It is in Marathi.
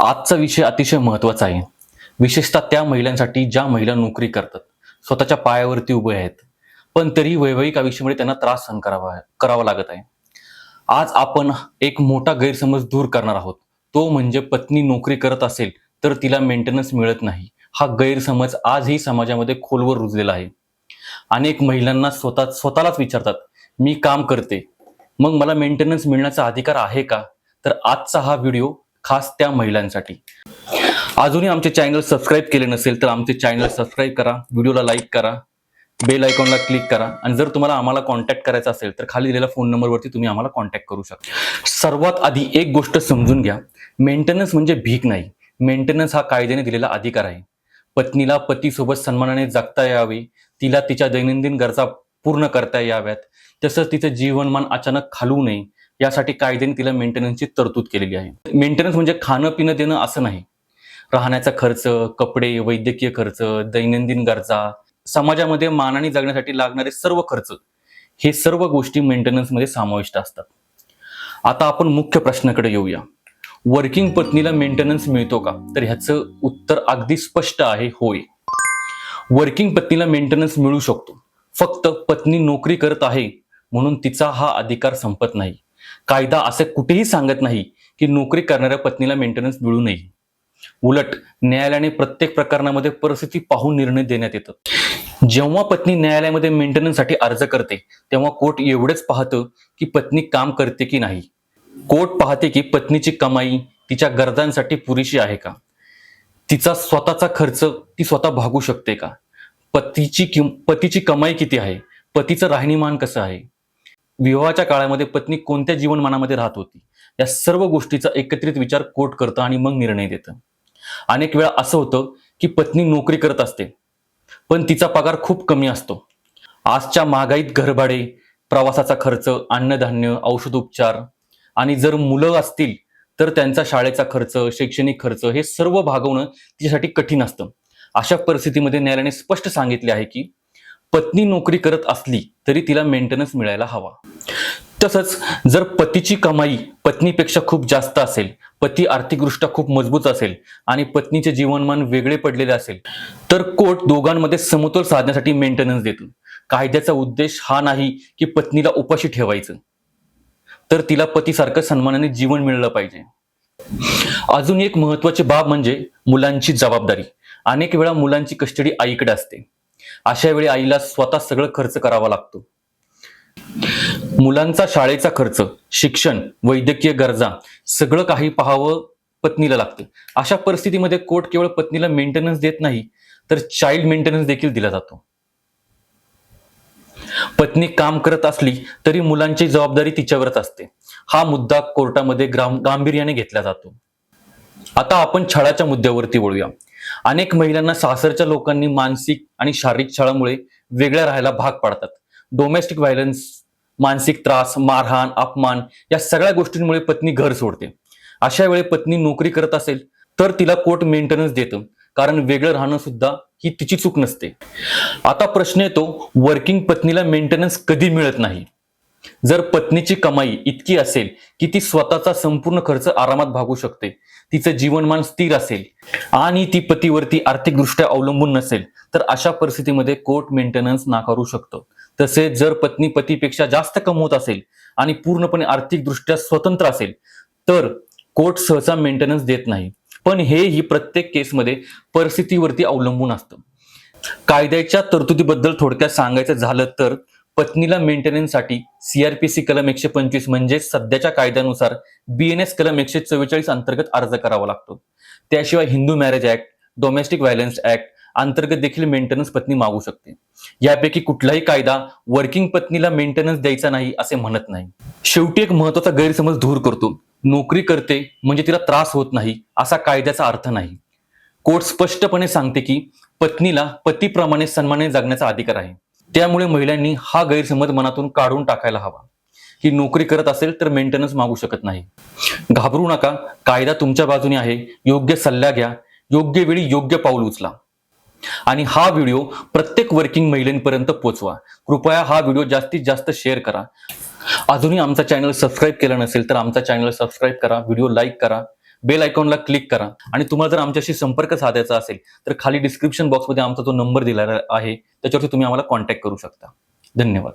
आजचा विषय अतिशय महत्त्वाचा आहे. विशेषतः त्या महिलांसाठी ज्या महिला नोकरी करतात स्वतःच्या पायावरती उभे आहेत पण तरी वैवाहिक आयुष्यामध्ये त्यांना त्रास सहन करावा करावा लागत आहे. आज आपण एक मोठा गैरसमज दूर करणार आहोत. तो म्हणजे पत्नी नोकरी करत असेल तर तिला मेंटेनन्स मिळत नाही. हा गैरसमज आजही समाजामध्ये खोलवर रुजलेला आहे. अनेक महिलांना स्वतः स्वतःलाच विचारतात मी काम करते. मग मला मेंटेनन्स मिळण्याचा अधिकार आहे का? तर आजचा हा व्हिडिओ खास त्या महिलांसाठी. अजूनही आमचे चॅनल सबस्क्राईब केले नसेल तर आमचे चॅनल सबस्क्राईब करा व्हिडिओला लाईक करा बेल आयकॉनला क्लिक करा आणि जर तुम्हाला आम्हाला कॉन्टॅक्ट करायचा असेल तर खाली दिलेल्या फोन नंबरवरती तुम्ही आम्हाला कॉन्टॅक्ट करू शकता. सर्वात आधी एक गोष्ट समजून घ्या. मेंटेनन्स म्हणजे भीक नाही. मेंटेनन्स हा कायद्याने दिलेला अधिकार आहे. पत्नीला पतीसोबत सन्मानाने जगता यावे. तिला तिच्या दैनंदिन गरजा पूर्ण करता याव्यात. तसंच तिचं जीवनमान अचानक खालू नये. यासाठी कायद्याने तिला मेंटेनन्सची तरतूद केलेली आहे. मेंटेनन्स म्हणजे खाणं पिणं देणं असं नाही. राहण्याचा खर्च कपडे वैद्यकीय खर्च दैनंदिन गरजा समाजामध्ये मानाने जगण्यासाठी लागणारे सर्व खर्च हे सर्व गोष्टी मेंटेनन्समध्ये समाविष्ट असतात. आता आपण मुख्य प्रश्नाकडे येऊया. वर्किंग पत्नीला मेंटेनन्स मिळतो का? तर ह्याचं उत्तर अगदी स्पष्ट आहे होय. वर्किंग पत्नीला मेंटेनन्स मिळू शकतो. फक्त पत्नी नोकरी करत आहे म्हणून तिचा हा अधिकार संपत नाही. कायदा असे कुठेही सांगत नाही की नोकरी करणाऱ्या पत्नीला मेंटेनन्स मिळू नये. उलट न्यायालयाने प्रत्येक प्रकरणामध्ये परिस्थिती पाहून निर्णय देण्यात येतात जेव्हा पत्नी न्यायालयामध्ये मेंटेनन्ससाठी अर्ज करते तेव्हा कोर्ट एवढेच पाहतं की पत्नी काम करते की नाही. कोर्ट पाहते की पत्नीची कमाई तिच्या गरजांसाठी पुरेशी आहे का? तिचा स्वतःचा खर्च ती स्वतः भागू शकते का? पतीची किम पतीची कमाई किती आहे? पतीचं राहणीमान कसं आहे? विवाहाच्या काळामध्ये पत्नी कोणत्या जीवनमानामध्ये राहत होती? या सर्व गोष्टीचा एकत्रित विचार कोर्ट करतं आणि मग निर्णय देतं. अनेक वेळा असं होतं की पत्नी नोकरी करत असते पण तिचा पगार खूप कमी असतो. आजच्या महागाईत घरभाडे प्रवासाचा खर्च अन्नधान्य औषध उपचार आणि जर मुलं असतील तर त्यांचा शाळेचा खर्च शैक्षणिक खर्च हे सर्व भागवणं तिच्यासाठी कठीण असतं. अशा परिस्थितीमध्ये न्यायालयाने स्पष्ट सांगितले आहे की पत्नी नोकरी करत असली तरी तिला मेंटेनन्स मिळायला हवा. तसंच जर पतीची कमाई पत्नीपेक्षा खूप जास्त असेल पती आर्थिकदृष्ट्या खूप मजबूत असेल आणि पत्नीचे जीवनमान वेगळे पडलेले असेल तर कोर्ट दोघांमध्ये समतोल साधण्यासाठी मेंटेनन्स देतो. कायद्याचा उद्देश हा नाही की पत्नीला उपाशी ठेवायचं. तर तिला पतीसारखं सन्मानाने जीवन मिळलं पाहिजे. अजून एक महत्वाची बाब म्हणजे मुलांची जबाबदारी. अनेक वेळा मुलांची कस्टडी आईकडे असते. अशा वेळी आईला स्वतः सगळं खर्च करावा लागतो. मुलांचा शाळेचा खर्च शिक्षण वैद्यकीय गरजा सगळं काही पाहावं पत्नीला लागते. अशा परिस्थितीमध्ये कोर्ट केवळ पत्नीला मेंटेनन्स देत नाही तर चाइल्ड मेंटेनन्स देखील दिला जातो. पत्नी काम करत असली तरी मुलांची जबाबदारी तिच्यावरच असते. हा मुद्दा कोर्टामध्ये ग्राम गांभीर्याने घेतला जातो. आता आपण छळाच्या मुद्द्यावरती वळूया. अनेक महिलांना सासरच्या लोकांनी मानसिक आणि शारीरिक छळामुळे वेगळ्या राहायला भाग पाडतात. डोमेस्टिक व्हायलन्स मानसिक त्रास मारहाण अपमान या सगळ्या गोष्टींमुळे पत्नी घर सोडते. अशा वेळी पत्नी नोकरी करत असेल तर तिला कोर्ट मेंटेनन्स देतं कारण वेगळं राहणं सुद्धा ही तिची चूक नसते. आता प्रश्न येतो वर्किंग पत्नीला मेंटेनन्स कधी मिळत नाही? जर पत्नीची कमाई इतकी असेल की ती स्वतःचा संपूर्ण खर्च आरामात भागू शकते तिचं जीवनमान स्थिर असेल आणि ती पतीवरती आर्थिकदृष्ट्या अवलंबून नसेल तर अशा परिस्थितीमध्ये कोर्ट मेंटेनन्स नाकारू शकतो. तसेच जर पत्नी पतीपेक्षा जास्त कमवत असेल आणि पूर्णपणे आर्थिकदृष्ट्या स्वतंत्र असेल तर कोर्ट सहसा मेंटेनन्स देत नाही. पण हे ही प्रत्येक केसमध्ये परिस्थितीवरती अवलंबून असतं. कायद्याच्या तरतुदीबद्दल थोडक्यात सांगायचं झालं तर पत्नीला मेंटेनन्ससाठी सीआरपीसी कलम एकशे पंचवीस म्हणजे सध्याच्या कायद्यानुसार बीएनएस कलम एकशे चव्वेचाळीस अंतर्गत अर्ज करावा लागतो. त्याशिवाय Hindu marriage act domestic violence act अंतर्गत देखील मेंटेनन्स पत्नी मागू शकते. यापैकी कुठलाही कायदा वर्किंग पत्नीला मेंटेनन्स द्यायचा नाही असे म्हणत नाही. शेवटी एक महत्त्वाचा गैरसमज दूर करतो. नोकरी करते म्हणजे तिला त्रास होत नाही असा कायद्याचा अर्थ नाही. कोर्ट स्पष्टपणे सांगते की पत्नीला पतीप्रमाणे सन्मानाने जगण्याचा अधिकार आहे. त्यामुळे महिलांनी हा गैरसमज मनातून काढून टाकायला हवा. की नोकरी करत असेल तर मेंटेनन्स मागू शकत नाही. घाबरू नका कायदा तुमच्या बाजूने आहे. योग्य सल्ला घ्या. योग्य वेळी योग्य पाऊल उचला. आणि हा व्हिडिओ प्रत्येक वर्किंग महिलेपर्यंत पोहोचवा कृपया हा व्हिडिओ जास्तीत जास्त शेअर करा. अजूनही आमचा चॅनल सबस्क्राईब केला नसेल तर आमचा चॅनल सबस्क्राईब करा. व्हिडिओ लाईक करा. बेल आयकॉनला क्लिक करा. आणि तुम्हाला जर आमच्याशी संपर्क साधायचा असेल तर खाली डिस्क्रिप्शन बॉक्समध्ये आमचा जो नंबर दिलेला आहे त्याच्यावरती तुम्ही आम्हाला कॉन्टॅक्ट करू शकता. धन्यवाद.